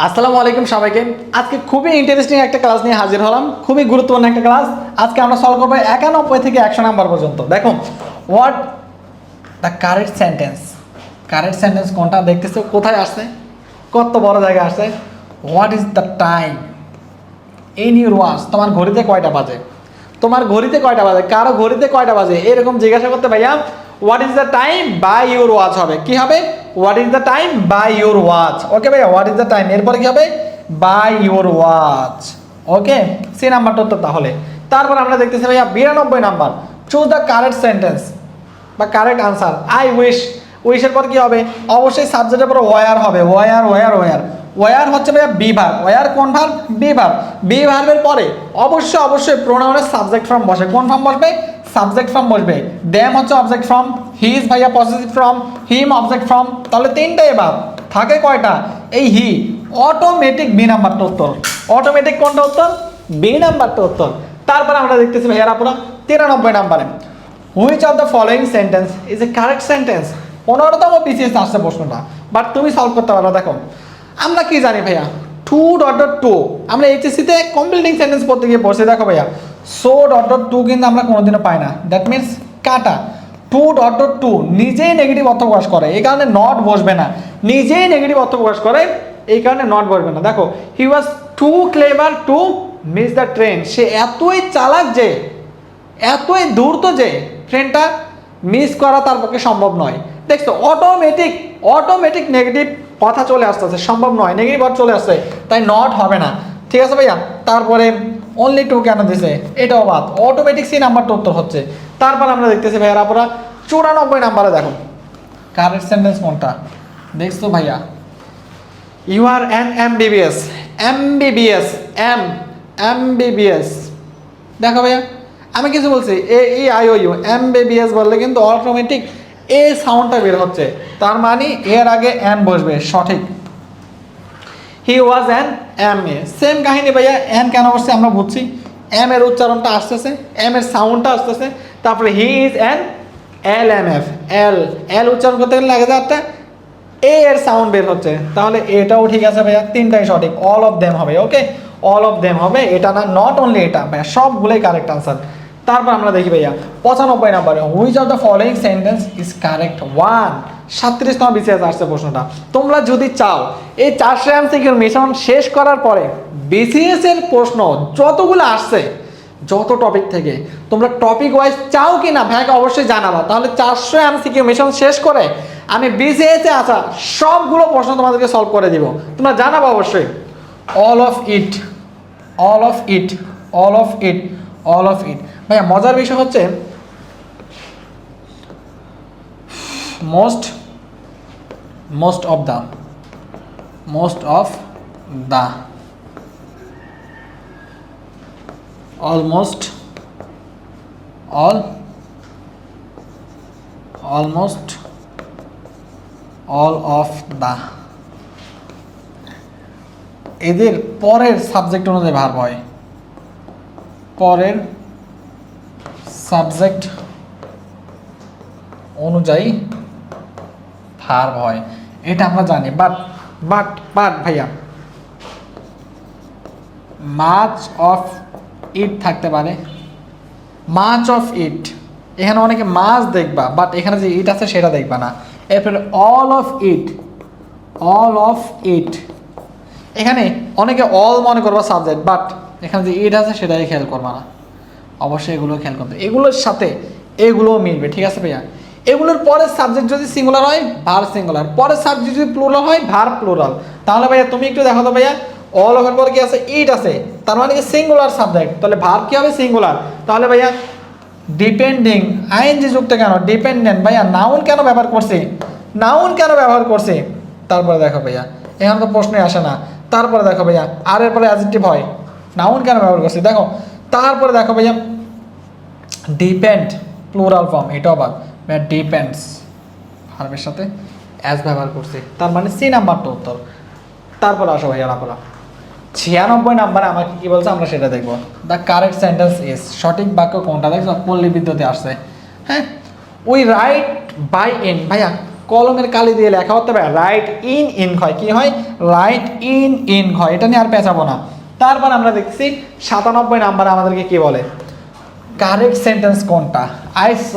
আসসালামু আলাইকুম সবাইকে। আজকে খুবই ইন্টারেস্টিং একটা ক্লাস নিয়ে হাজির হলাম। খুবই গুরুত্বপূর্ণ একটা ক্লাস আজকে আমরা সলভ করব একানব্বই থেকে একশো নাম্বার পর্যন্ত। দেখো what the correct sentence correct sentence কোনটা দেখতেছো? কোথায় আসছে? কত বড় জায়গায় আসছে? What is the time in your watch তোমার ঘড়িতে কয়টা বাজে? তোমার ঘড়িতে কয়টা বাজে? কারও ঘড়িতে কয়টা বাজে? এরকম জিজ্ঞাসা করতে ভাইয়া what is the time by your watch হবে। কি হবে? What is the time by your watch okay ভাইয়া হোয়াট ইজ দ্য টাইম এরপরে কি হবে? By your watch okay C নাম্বারটা তো তাহলে। তারপর আমরা দেখতেছি ভাইয়া, বিরানব্বই number. Choose the correct sentence বা কারেক্ট আনসার আই উইশ উইশের পর কি হবে? অবশ্যই সাবজেক্টের পর ওয়ার হবে। ওয়ার ওয়ার ওয়ার ওয়ার হচ্ছে ভাইয়া বি ভার্ব ওয়ার কোন ভার্ব বি ভার্ব বি ভার্বের পরে অবশ্যই অবশ্যই প্রোনাউনের সাবজেক্ট ফর্ম বসে। কোন ফর্ম বসবে? সাবজেক্ট ফর্ম বসবে। দ্যাম হচ্ছে অবজেক্ট ফর্ম হি ইজ ভাইয়া positive form him object form তাহলে তিনটাই এবার। থাকে কয়টা? এই হি অটোমেটিক বি নাম্বারটা উত্তর। অটোমেটিক কোনটা উত্তর? বি নাম্বারটা উত্তর। তারপরে আমরা দেখতেছি ভাইয়ারা পুরো তিরানব্বই নাম্বারে। Which of the following sentence is a correct sentence পনেরোতম বিসিএস আসছে প্রশ্নটা। বাট তুমি সলভ করতে পারো, দেখো। আমরা কি জানি ভাইয়া? টু ডট ডট টু আমরা এইচএসসিতে কমপ্লিটিং সেন্টেন্স পড়তে গিয়ে পড়ছি। দেখো ভাইয়া। সো ডট ডট টু কিন্তু আমরা কোনোদিনও পাই না। দ্যাট মিনস কাটা। টু ডট ডট টু নিজেই নেগেটিভ অর্থ প্রকাশ করে। এই কারণে নট বসবে না। নিজেই নেগেটিভ অর্থ প্রকাশ করে, এই কারণে নট বসবে না। দেখো he was too clever to miss the train সে এতই চালাক যে, এতই দ্রুত যে ট্রেনটা মিস করা তার পক্ষে সম্ভব নয়। দেখছ অটোমেটিক অটোমেটিক নেগেটিভ কথা চলে আসতেছে। সম্ভব নয়। নেগেটিভ চলে আসছে। তাই নট হবে না। ঠিক আছে ভাইয়া? তারপরে অনলি টু কেন দিছে? এটাও বাদ অটোমেটিক সি নাম্বারটা উত্তর হচ্ছে। তারপর আমরা দেখতেছি ভাইয়ার আপনারা চুরানব্বই নাম্বারে দেখো কারেক্ট সেন্টেন্স কোনটা? দেখছ ভাইয়া? You are an M BBS M BBS M M BBS দেখো ভাইয়া, আমি কিছু বলছি। A E I O U M BBS বললে কিন্তু অটোমেটিক এ সাউন্ডটা বের হচ্ছে। তার মানে এর আগে এন বসবে, সঠিক। He was an M A same কাহিনী ভাইয়া এন কেন বসছে আমরা বুঝছি। এম এর উচ্চারণটা আসতেছে এম এর সাউন্ডটা আসতেছে। তারপরে he is an L M F L L উচ্চারণ করতে গেলে লাগে যাচ্ছে এ এর সাউন্ড বের হচ্ছে। তাহলে এটাও ঠিক আছে ভাইয়া, তিনটাই সঠিক। অল অফ দেম হবে ওকে অল অফ দেম হবে, এটা না নট অনলি এটা, ভাইয়া, সবগুলোই কারেক্ট আনসার তারপর আমরা দেখি ভাইয়া, পঁচানব্বই নাম্বারে which of the following sentence is correct one সাতত্রিশতম BCS আসছে প্রশ্নটা। তোমরা যদি চাও, এই চারশো এমসিকিউর মিশন শেষ করার পরে বিসিএস এর প্রশ্ন যতগুলো আসছে, যত টপিক থেকে, তোমরা টপিক ওয়াইজ চাও কি না ভাইকে অবশ্যই জানাবা। তাহলে চারশো এমসিকিউ মিশন শেষ করে আমি বিসিএস আসা সবগুলো প্রশ্ন তোমাদেরকে সলভ করে দিব। তোমরা জানাব অবশ্যই। All of it all of it all of it all of it ভাইয়া, মজার বিষয় হচ্ছে most most of the most of the almost, all almost all of the. এদের পরের সাবজেক্ট অনুযায়ী ভার্ব হয়। পরের সাবজেক্ট অনুযায়ী ভার্ব হয়। এটা আমরা জানি। বাট বাট বাট ভাইয়া মাচ অফ ইট থাকতে পারে। মাচ অফ ইট এখানে অনেকে মাছ দেখবা বাট এখানে যে ইট আছে সেটা দেখবা না। এরপরে all of it all of it এখানে অনেকে অল মনে করবা সাবজেক্ট বাট এখানে যে ইট আছে সেটাই খেয়াল করবা না। অবশ্যই এগুলো খেয়াল করতে এগুলোর সাথে এগুলোও মিলবে, ঠিক আছে ভাইয়া? এগুলোর পরের সাবজেক্ট যদি সিঙ্গুলার হয় ভার সিঙ্গুলার পরের সাবজেক্ট যদি প্লুরাল হয় ভার প্লুরাল তাহলে ভাইয়া, তুমি একটু দেখো তো ভাইয়া অল ওভার পরে কি আছে? ইট আছে। তার মানে কি সিঙ্গুলার সাবজেক্ট তাহলে ভার কি হবে? সিঙ্গুলার তাহলে ভাইয়া ডিপেন্ডিং আইএনজি যুক্ত কেন? ডিপেন্ডেন্ট ভাইয়া নাউন কেন ব্যবহার করছে? নাউন কেন ব্যবহার করছে? তারপরে দেখো ভাইয়া, এখানে তো প্রশ্নই আসে না। তারপরে দেখো ভাইয়া আর এরপরে অ্যাজেক্টিভ হয়। নাউন কেন ব্যবহার করছে? দেখো, তারপরে দেখো ভাইয়া ডিপেন্ড প্লুরাল ফর্ম এটাও বাদ ভাইয়া ডিপেন্ডস ভার্বের সাথে অ্যাজ ব্যবহার করছে। তার মানে সি নাম্বারটা উত্তর। তারপর আসো ভাইয়া আপনারা ছিয়ানব্বই নাম্বারে আমাকে কি বলছে আমরা সেটা দেখব। দ্য কারেক্ট সেন্টেন্স ইজ সঠিক বাক্য কোনটা দেখছ? পল্লী বিদ্যুতে আসছে। হ্যাঁ? উই রাইট বাই এন ভাইয়া, কলমের কালি দিয়ে লেখা হতে হবে রাইট ইন ইন হয়। কি হয়? রাইট ইন ইন হয়। এটা নিয়ে আর পেঁচাবো না। তারপর আমরা দেখছি, সাতানব্বই নাম্বার আমাদেরকে কি বলে? কারেক্ট সেন্টেন্স কোনটা? I saw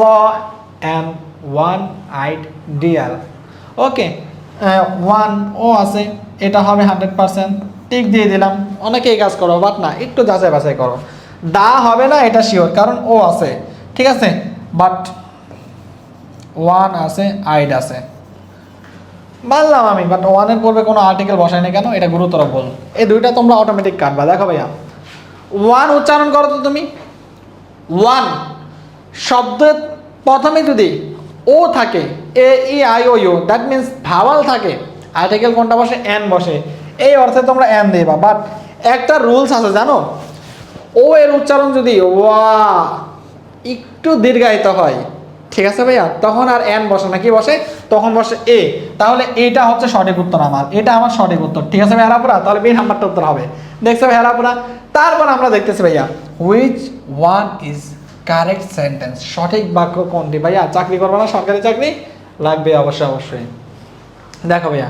an one eyed deer okay one O আছে, এটা হবে হান্ড্রেড পার্সেন্ট টিক দিয়ে দিলাম, অনেকেই কাজ করো বাট না, একটু যাচাই বাছাই করো। দা হবে না, এটা শিওর কারণ ও আছে, ঠিক আছে? বাট ওয়ান আছে আইড আছে। মানলাম আমি বাট ওয়ানের পূর্বে কোনো আর্টিকেল বসাই না কেন? এটা গুরুতর বল এই দুইটা তোমরা অটোমেটিক কাটবা, দেখো ভাইয়া। ওয়ান উচ্চারণ করো তো তুমি। ওয়ান শব্দের প্রথমে যদি ও থাকে, A, E, I, O, U that means vowel থাকে আর্টিকেল কোনটা বসে? এন বসে। এই অর্থে তোমরা এন দিবা বাট একটা রুলস আছে, জানো? ও এর উচ্চারণ যদি ওয়া একটু দীর্ঘায়িত হয়, ঠিক আছে ভাইয়া? তখন আর এন বসে না। কি বসে? তখন বসে এ তাহলে এটা হচ্ছে সঠিক উত্তর আমার। এটা আমার সঠিক উত্তর। ঠিক আছে ভাই হেরাপুরা? তাহলে বি নাম্বারটা উত্তর হবে। দেখছ ভাই হেরাপুরা? তারপর আমরা দেখতেছি ভাইয়া which one is correct sentence সঠিক বাক্য কোনটি? ভাইয়া, চাকরি করব না? সরকারি চাকরি? লাগবে অবশ্যই অবশ্যই। দেখো ভাইয়া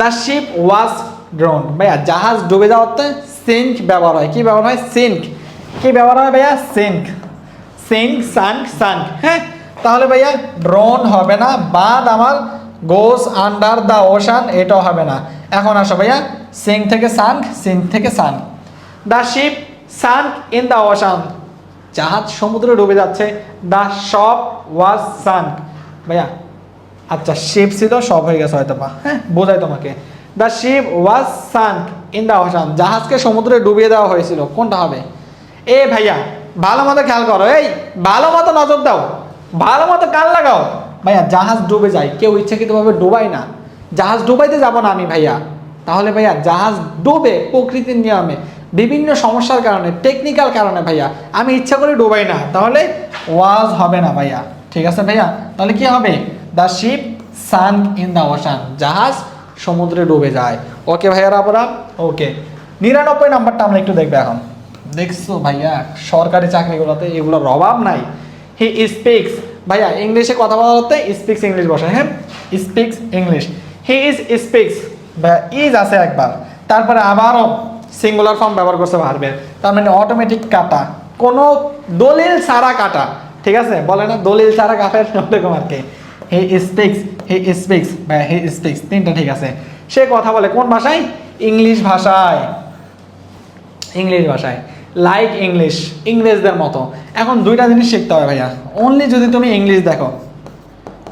দ্য শিপ ওয়াজ ড্রোন ভাইয়া, জাহাজ ডুবে যাওয়াতে সিঙ্ক ব্যবহার হয়। কি ব্যবহার হয়? সিঙ্ক কি ব্যবহার হয় ভাইয়া? সিঙ্ক সিঙ্ক সাঙ্ক সাঙ্ক হ্যাঁ? তাহলে ভাইয়া ড্রোন হবে না। বাদ আমার গোস আন্ডার দ্য ওশান এটাও হবে না। এখন আসো ভাইয়া সিঙ্ক থেকে সাঙ্ক সিঙ্ক থেকে sank the ship sank in the ocean জাহাজ সমুদ্রে ডুবে যাচ্ছে। দ্য শপ ওয়াজ সান ভাইয়া আচ্ছা শিপ ছিল, সব হয়ে গেছে হয়তো বা। হ্যাঁ বোঝাই তোমাকে। The ship was sunk in the ocean. জাহাজকে সমুদ্রে ডুবিয়ে দেওয়া হয়েছিল। কোনটা হবে? এ ভাইয়া, ভালো মতো খেয়াল করো। এই, ভালো মতো নজর দাও। ভালো মতো কান লাগাও। ভাইয়া, জাহাজ ডুবে যায়। কেউ ইচ্ছাকৃতভাবে ডুবাই না। জাহাজ ডুবাইতে যাব না আমি, ভাইয়া। তাহলে ভাইয়া, জাহাজ ডুবে প্রকৃতির নিয়মে বিভিন্ন সমস্যার কারণে টেকনিক্যাল কারণে ভাইয়া। আমি ইচ্ছা করে ডুবাই না, তাহলে ওয়াজ হবে না ভাইয়া। ঠিক আছে ভাইয়া? তাহলে কি হবে? The ship sunk in the ocean জাহাজ সমুদ্রে ডুবে যায়। ওকে ভাইয়ারা আপনারা ওকে নিরানব্বই নাম্বারটা আমরা একটু দেখব এখন। দেখছ ভাইয়া, সরকারি চাকরিগুলোতে এগুলোর অভাব নাই। হি স্পিক্স ভাইয়া, ইংলিশে কথা বলতে স্পিক্স ইংলিশ বসে হ্যাঁ? Speaks English he is speaks ভাইয়া ইজ আছে একবার। তারপরে আবারও সিঙ্গুলার ফর্ম ব্যবহার করতে পারবে তার মানে অটোমেটিক কাটা। কোনো দলিল ছাড়া কাটা। ঠিক আছে? বলে না, দলিল ছাড়া কাটার ওরকম আর কি। হি স্পিক্স হি স্পিক্স বা হি স্পিক্স তিনটা ঠিক আছে। সে কথা বলে কোন ভাষায়? ইংলিশ ভাষায়। ইংলিশ ভাষায়। লাইক ইংলিশ ইংরেজদের মতো। এখন দুইটা জিনিস শিখতে হবে ভাইয়া। অনলি যদি তুমি ইংলিশ দেখো।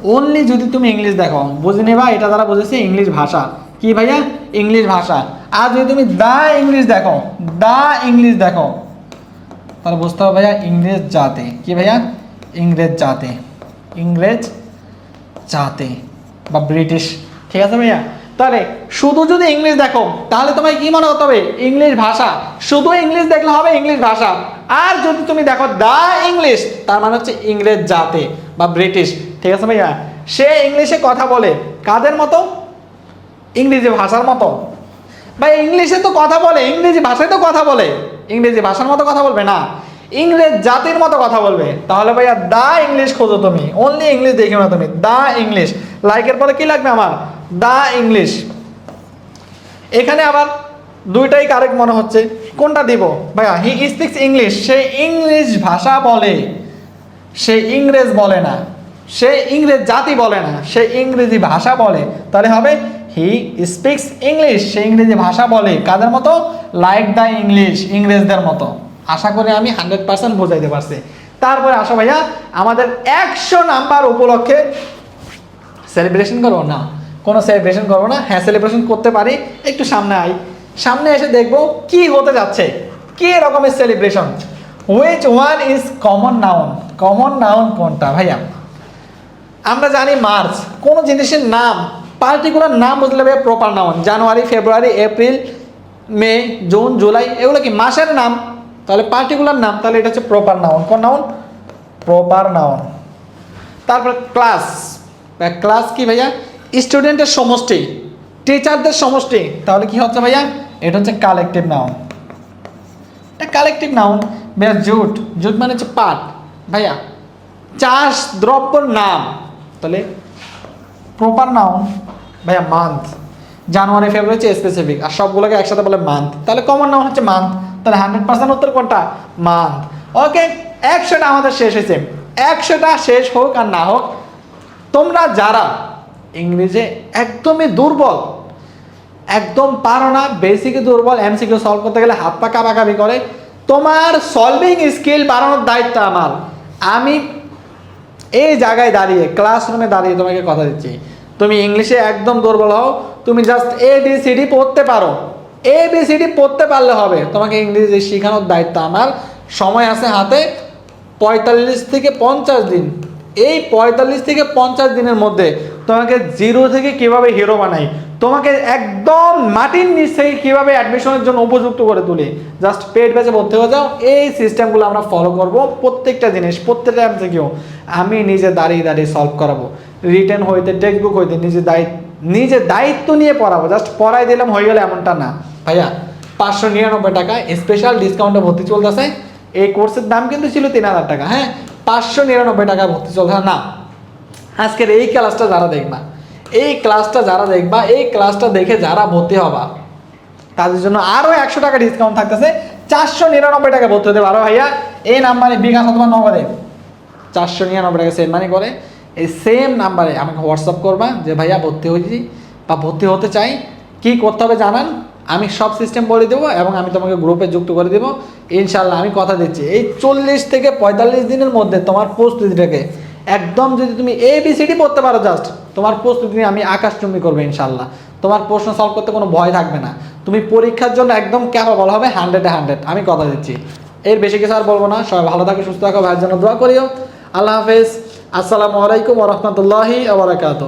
অনলি যদি তুমি ইংলিশ দেখো। বুঝে নেবা এটা দ্বারা বুঝেছি ইংলিশ ভাষা। কি ভাইয়া? ইংলিশ ভাষা। আর যদি তুমি দা ইংলিশ দেখো, দা ইংলিশ দেখো, তাহলে বুঝতে হবে ভাইয়া ইংরেজ জাতে। কি ভাইয়া? ইংরেজ জাতে। ইংরেজ জাতে বা ব্রিটিশ। ঠিক আছে ভাইয়া? তাহলে শুধু যদি ইংলিশ দেখো, তাহলে তোমায় কি মনে হতে হবে? ইংলিশ ভাষা। শুধু ইংলিশ দেখলে হবে ইংলিশ ভাষা। আর যদি তুমি দেখো দা ইংলিশ, তার মানে হচ্ছে ইংরেজ জাতে বা ব্রিটিশ। ঠিক আছে ভাইয়া? সে ইংলিশে কথা বলে, কাদের মতো? ইংরেজি ভাষার মতো। ভাই, ইংলিশে তো কথা বলে, ইংরেজি ভাষায় তো কথা বলে। ইংরেজি ভাষার মতো কথা বলবে না। ইংরেজ জাতির মতো কথা বলবে। তাহলে ভাইয়া, দা ইংলিশ খোঁজো তুমি। অনলি ইংলিশ দেখো না তুমি। The English. লাইকের পরে কি লাগবে আমার? The English. এখানে আবার দুইটাই কারেক্ট মনে হচ্ছে। কোনটা দিব? ভাইয়া হি স্পিক্স ইংলিশ সে ইংলিশ ভাষা বলে। সে ইংরেজ বলে না। সে ইংরেজ জাতি বলে না। সে ইংরেজি ভাষা বলে। তাহলে হবে হি স্পিক্স ইংলিশ সে ইংরেজি ভাষা বলে। কাদের মতো? লাইক দ্য ইংলিশ ইংরেজদের মতো। আশা করি আমি হান্ড্রেড পার্সেন্ট বোঝাইতে পারছি। তারপরে আসো ভাইয়া, আমাদের একশো নাম্বার উপলক্ষে সেলিব্রেশন করব না। কোনো সেলিব্রেশন করব না। হ্যাঁ সেলিব্রেশন করতে পারি। একটু সামনে আই। সামনে এসে দেখব কি হতে যাচ্ছে। কি রকমের celebration which one is common noun common noun কোনটা ভাইয়া? আমরা জানি মার্চ কোনো জিনিসের নাম পার্টিকুলার নাম বুঝলে ভাইয়া proper noun January, February, April, May, June, July, এগুলো কি মাসের নাম? তাহলে পার্টিকুলার নাম, তাহলে এটা হচ্ছে প্রপার নাউন কোন নাউন প্রপার নাউন তারপর ক্লাস ক্লাস কি ভাইয়া? স্টুডেন্টের সমষ্টি টিচারদের সমষ্টি। তাহলে কি হচ্ছে ভাইয়া? এটা হচ্ছে কালেকটিভ নাউন এটা কালেকটিভ নাউন ভাইয়া জুট জুট মানে হচ্ছে পাট ভাইয়া, চাষ দ্রব্যর নাম। তাহলে প্রপার নাউন ভাইয়া মান্থ জানুয়ারি ফেব্রুয়ারি হচ্ছে স্পেসিফিক আর সবগুলোকে একসাথে বলে মান্থ তাহলে কমন নাম হচ্ছে মান্থ তাহলে হান্ড্রেড পার্সেন্ট উত্তর কোনটা? মান্থ ওকে একশোটা আমাদের শেষ হয়েছে। একশোটা শেষ হোক আর না হোক, তোমরা যারা ইংরেজি একদমই দুর্বল, একদম পারো না বেসিকে দুর্বল এমসিকিউ সলভ করতে গেলে হাত পা কাবাকাবি করে, তোমার সলভিং স্কিল বাড়ানোর দায়িত্ব আমার। আমি এই জায়গায় দাঁড়িয়ে ক্লাসরুমে দাঁড়িয়ে তোমাকে কথা দিচ্ছি। তুমি ইংলিশে একদম দুর্বল হও, তুমি just A B C D পড়তে পারো। এ বি সি ডি পড়তে পারলে হবে। তোমাকে ইংরেজি শেখানোর দায়িত্ব আমার। সময় আছে হাতে পঁয়তাল্লিশ থেকে পঞ্চাশ দিন। এই পঁয়তাল্লিশ থেকে পঞ্চাশ দিনের মধ্যে তোমাকে জিরো থেকে কীভাবে হিরো বানাই? তোমাকে একদম মাটির নিচ থেকে কীভাবে অ্যাডমিশনের জন্য উপযুক্ত করে তুলি? জাস্ট পেড ব্যাচে ভর্তি হয়ে যাও, এই সিস্টেমগুলো আমরা ফলো করব প্রত্যেকটা জিনিস, প্রত্যেকটা এমসিকিউ আমি নিজে দাঁড়িয়ে দাঁড়িয়ে সলভ করাবো। রিটার্ন হইতে টেক্সট বুক হইতে নিজে দায়িত্ব নিজে দায়িত্ব নিয়ে পড়াবো। জাস্ট পড়াই দিলাম, হয়ে গেলে এমনটা না। ভাইয়া, পাঁচশো নিরানব্বই টাকা স্পেশাল ডিসকাউন্টে ভর্তি চলতেছে। এই কোর্সের দাম কিন্তু ছিল তিন হাজার টাকা হ্যাঁ? পাঁচশো নিরানব্বই টাকা ভর্তি চলছে, না। আজকের এই ক্লাসটা যারা দেখবা, এই ক্লাসটা যারা দেখবা, এই ক্লাসটা দেখে যারা ভর্তি হবা, তাদের জন্য আরও একশো টাকা ডিসকাউন্ট থাকতেছে। চারশো নিরানব্বই টাকা ভর্তি হতে পারো ভাইয়া। এই নাম্বারে বিকাশ অথবা নগদে চারশো নিরানব্বই টাকা সেম মানি করে। এই সেম নাম্বারে আমাকে হোয়াটসঅ্যাপ করবা যে, ভাইয়া, ভর্তি হয়েছি বা ভর্তি হতে চাই। কি করতে হবে জানান। আমি সব সিস্টেম বলে দেবো এবং আমি তোমাকে গ্রুপে যুক্ত করে দেবো। ইনশাল্লাহ আমি কথা দিচ্ছি। এই চল্লিশ থেকে পঁয়তাল্লিশ দিনের মধ্যে তোমার প্রস্তুতিটাকে একদম যদি তুমি এ বি সি ডি পড়তে পারো জাস্ট তোমার প্রস্তুতি নিয়ে আমি আকাশচুম্বী করব ইনশাল্লাহ তোমার প্রশ্ন সলভ করতে কোনো ভয় থাকবে না। তুমি পরীক্ষার জন্য একদম ক্যাপাবল হবে হান্ড্রেডে হান্ড্রেড আমি কথা দিচ্ছি। এর বেশি কিছু আর বলব না। সবাই ভালো থাকো, সুস্থ থাকো। ভাইয়ের জন্য দোয়া করিও। আল্লাহ হাফেজ। আসসালামু আলাইকুম রহমতুল্লাহি আবরাকাত